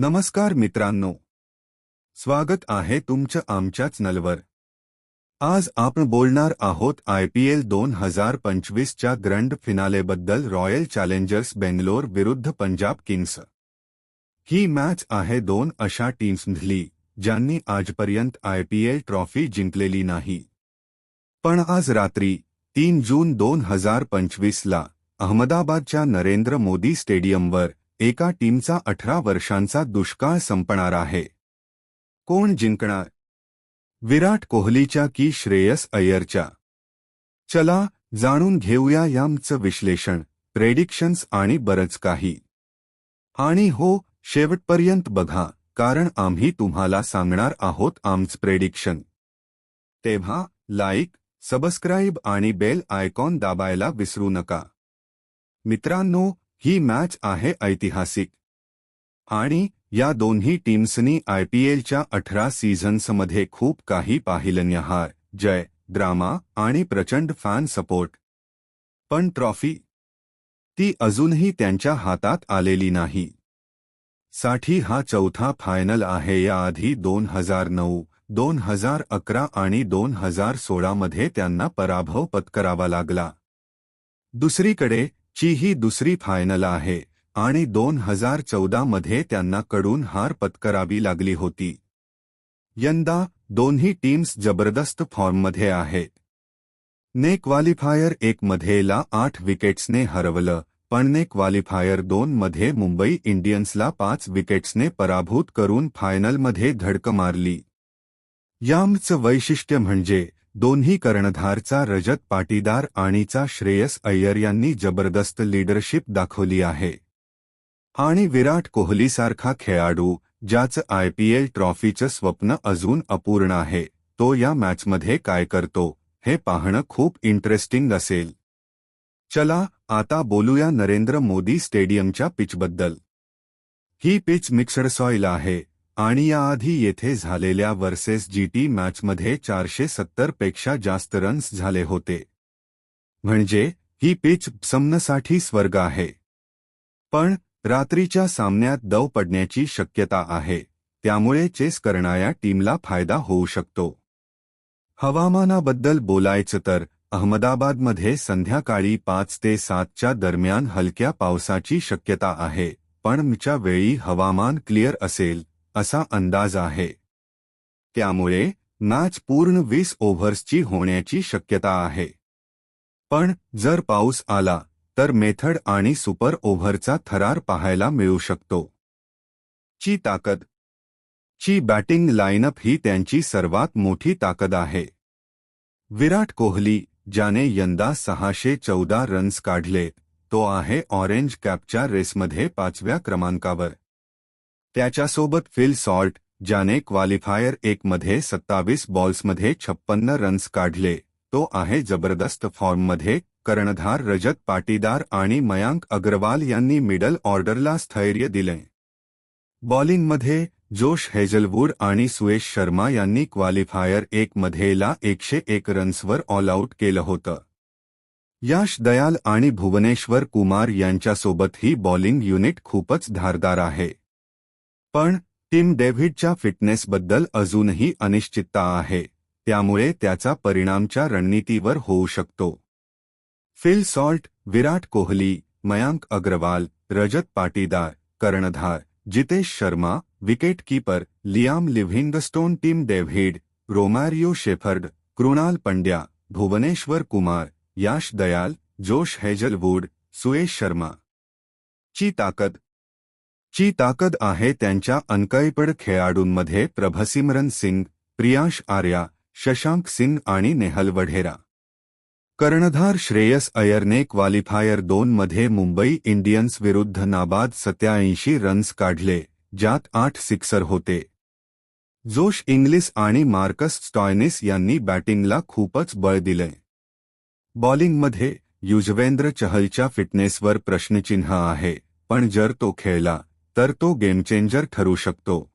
नमस्कार मित्रांनो. स्वागत आहे तुमचं आमच्याच नलवर. आज आपण बोलणार आहोत आय पी एल दोन हजार पंचवीसच्या ग्रँड फिनालेबद्दल रॉयल चॅलेंजर्स बेंगलोर विरुद्ध पंजाब किंग्स. ही मॅच आहे दोन अशा टीम्समधली ज्यांनी आजपर्यंत आय पी एल ट्रॉफी जिंकलेली नाही. पण आज रात्री तीन जून दोन हजार पंचवीसला अहमदाबादच्या नरेंद्र मोदी स्टेडियमवर एका टीमचा अठरा वर्षांचा दुष्काळ संपणार आहे. कोण जिंकणार? विराट कोहलीच्या की श्रेयस अय्यरच्या? चला जाणून घेऊया यामचं विश्लेषण प्रेडिक्शन्स आणि बरंच काही. आणि हो शेवटपर्यंत बघा कारण आम्ही तुम्हाला सांगणार आहोत आमचं प्रेडिक्शन. तेव्हा लाईक सबस्क्राईब आणि बेल आयकॉन दाबायला विसरू नका. मित्रांनो ही मॅच आहे ऐतिहासिक. आणि या दोन्ही टीम्सनी आयपीएलच्या अठरा सीझन्समध्ये खूप काही पाहिलं जय ड्रामा आणि प्रचंड फॅन सपोर्ट. पण ट्रॉफी? ती अजूनही त्यांच्या हातात आलेली नाही. साठी हा चौथा फायनल आहे. याआधी दोन हजार नऊ दोन हजार अकरा आणि दोन हजार सोळामध्ये त्यांना पराभव पत्करावा लागला. दुसरीकडे ची ही दुसरी फायनल आहे. आणि दोन हजार चौदामध्ये त्यांना कडून हार पत्करावी लागली होती. यंदा दोन्ही टीम्स जबरदस्त फॉर्ममध्ये आहेत ने क्वालिफायर एक मध्येला आठ विकेट्सने हरवलं पण ने क्वालिफायर दोन मध्ये मुंबई इंडियन्सला पाच विकेट्सने पराभूत करून फायनलमध्ये धडक मारली. यामचं वैशिष्ट्य म्हणजे दोन्ही कर्णधारचा रजत पाटीदार आणिचा श्रेयस अय्यर यांनी जबरदस्त लीडरशिप दाखवली आहे. आणि विराट कोहलीसारखा खेळाडू ज्याचं आयपीएल ट्रॉफीचं स्वप्न अजून अपूर्ण आहे तो या मॅचमध्ये काय करतो हे पाहणं खूप इंटरेस्टिंग असेल. चला आता बोलूया नरेंद्र मोदी स्टेडियमच्या पिचबद्दल. ही पिच मिक्सड सॉईल आहे आणि याआधी येथे झालेल्या वर्सेस जीटी मॅचमध्ये चारशे सत्तरपेक्षा जास्त रन्स झाले होते. म्हणजे ही पिच समनसाठी स्वर्ग आहे. पण रात्रीच्या सामन्यात दव पडण्याची शक्यता आहे त्यामुळे चेस करणाऱ्या टीमला फायदा होऊ शकतो. हवामानाबद्दल बोलायचं तर अहमदाबादमध्ये संध्याकाळी पाच ते सातच्या दरम्यान हलक्या पावसाची शक्यता आहे पण वेळी हवामान क्लिअर असेल असा अंदाज आहे. त्यामुळे मॅच पूर्ण वीस ओव्हर्सची होण्याची शक्यता आहे. पण जर पाऊस आला तर मेथड आणि सुपर ओव्हरचा थरार पाहायला मिळू शकतो. ची ताकद. ची बॅटिंग लाईनअप ही त्यांची सर्वात मोठी ताकद आहे. विराट कोहली ज्याने यंदा सहाशे चौदा रन्स काढले तो आहे ऑरेंज कॅपच्या रेसमध्ये पाचव्या क्रमांकावर. त्याच्यासोबत फिल सॉल्ट ज्याने क्वालिफायर एकमध्ये सत्तावीस बॉल्समध्ये छप्पन्न रन्स काढले. तो आहे जबरदस्त फॉर्ममध्ये कर्णधार रजत पाटीदार आणि मयांक अग्रवाल यांनी मिडल ऑर्डरला स्थैर्य दिले. बॉलिंगमध्ये जोश हेजलवूड आणि सुयेश शर्मा यांनी क्वालिफायर एक मध्येला एकशे एक रन्सवर ऑल आऊट केलं होतं. याश दयाल आणि भुवनेश्वर कुमार यांच्यासोबत ही बॉलिंग युनिट खूपच धारदार आहे. पण टीम डेव्हिडच्या फिटनेसबद्दल अजूनही अनिश्चितता आहे. त्यामुळे त्याचा परिणामच्या रणनीतीवर होऊ शकतो. फिल सॉल्ट विराट कोहली मयांक अग्रवाल रजत पाटीदार कर्णधार Jitesh Sharma wicketkeeper Liam Livingstone Tim David Romario Shepherd Krunal Pandya Bhuvneshwar Kumar Yash Dayal Josh Hazlewood Suyash Sharma. ची ताकद ची ताकद आहे त्यांच्या अनकैपड खेळाडूंमध्ये प्रभसिमरन सिंग प्रियांश आर्या शशांक सिंग आणि नेहल वढेरा. कर्णधार श्रेयस अयरने क्वालिफायर दोनमध्ये मुंबई इंडियन्स विरुद्ध नाबाद सत्याऐंशी रन्स काढले ज्यात आठ सिक्सर होते. जोश इंग्लिस आणि मार्कस स्टॉयनिस यांनी बॅटिंगला खूपच बळ दिले. बॉलिंगमध्ये युजवेंद्र चहलच्या फिटनेसवर प्रश्नचिन्ह आहे पण जर तो खेळला तर तो गेमचेंजर ठरू शकतो.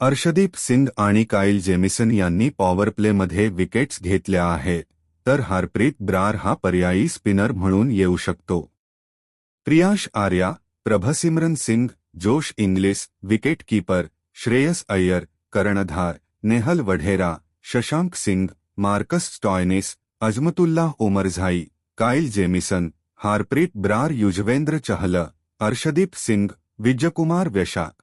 अर्षदीप सिंग आणि काईल जेमिसन यांनी पॉवर प्लेमध्ये विकेट्स घेतल्या आहेत, तर हरप्रीत ब्रार हा पर्यायी स्पिनर म्हणून येऊ शकतो. Priyansh Arya, Prabhsimran Singh, Josh Inglis wicket keeper Shreyas Iyer, कर्णधार, Nehal Wadhera, Shashank Singh, Marcus Stoinis, Azmatullah Omarzai Kyle Jamieson, Harpreet Brar, Yuzvendra Chahal Arshdeep Singh Vijaykumar Vyshak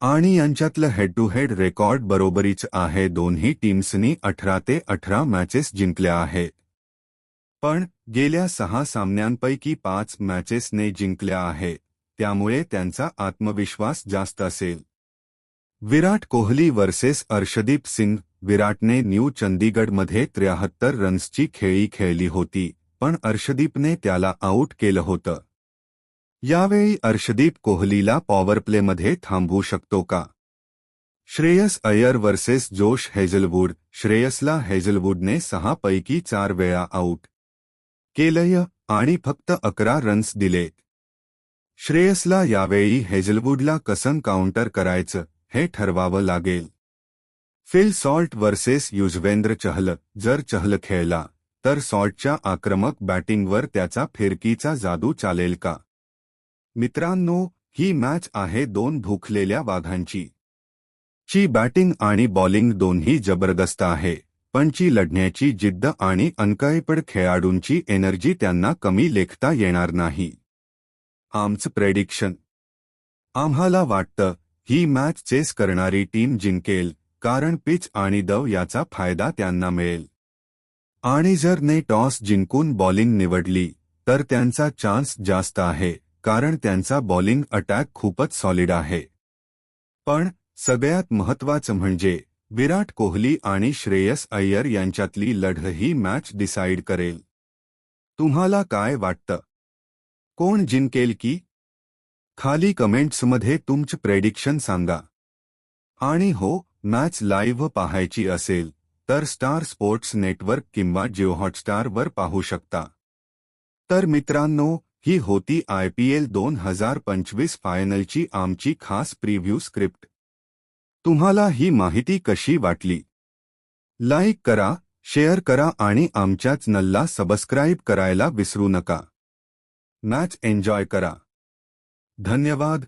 आणि यांच्यातलं हेड टू हेड रेकॉर्ड बरोबरीच आहे. दोन्ही टीम्सनी अठरा ते अठरा matches जिंकल्या आहेत पण गेल्या सहा सामन्यांपैकी पाच मॅचेसने जिंकल्या आहेत त्यामुळे त्यांचा आत्मविश्वास जास्त असेल. विराट कोहली वर्सेस अर्शदीप सिंग. विराटने न्यू चंदीगडमध्ये त्र्याहत्तर रन्सची खेळी खेळली होती पण अर्शदीपने त्याला आऊट केलं होतं. यावेळी अर्शदीप कोहलीला पॉवर प्लेमध्ये थांबवू शकतो का? Shreyas Iyer versus Josh Hazlewood श्रेयसला हेझलवूडने सहा पैकी चार वेळा आऊट केलंय आणि फक्त अकरा रन्स दिलेत. श्रेयसला यावेळी हेझलवूडला कसं काउंटर करायचं हे ठरवावं लागेल. Phil Salt versus Yuzvendra Chahal. जर चहल खेळला तर सॉल्टच्या आक्रमक बॅटिंगवर त्याचा फिरकीचा जादू चालेल का? मित्रांनो ही मॅच आहे दोन भुखलेल्या वाघांची. ची बॅटिंग आणि बॉलिंग दोन्ही जबरदस्त आहे पण ची लढण्याची जिद्द आणि अनकळीपड खेळाडूंची एनर्जी त्यांना कमी लेखता येणार नाही. आमचं प्रेडिक्शन. आम्हाला वाटतं ही मॅच चेस करणारी टीम जिंकेल कारण पिच आणि दव याचा फायदा त्यांना मिळेल. आणि जर ने टॉस जिंकून बॉलिंग निवडली तर त्यांचा चान्स जास्त आहे. कारण त्यांचा बॉलिंग अटॅक खूपच सॉलिड आहे. पण सगळ्यात महत्त्वाचं म्हणजे विराट कोहली आणि श्रेयस अय्यर यांच्यातली लढ ही मॅच डिसाईड करेल. तुम्हाला काय वाटतं? कोण जिंकेल की? खाली कमेंट्समध्ये तुमचं प्रेडिक्शन सांगा. आणि हो मॅच लाईव्ह पाहायची असेल तर स्टार स्पोर्ट्स नेटवर्क किंवा जिओ हॉटस्टारवर पाहू शकता. तर मित्रांनो ही होती आयपीएल दोन हजार पंचवीस फायनलची आमची खास प्रिव्ह्यू स्क्रिप्ट. तुम्हाला ही माहिती कशी वाटली? लाईक करा शेअर करा आणि आमच्याच नल्ला सबस्क्राईब करायला विसरू नका. मॅच एन्जॉय करा. धन्यवाद.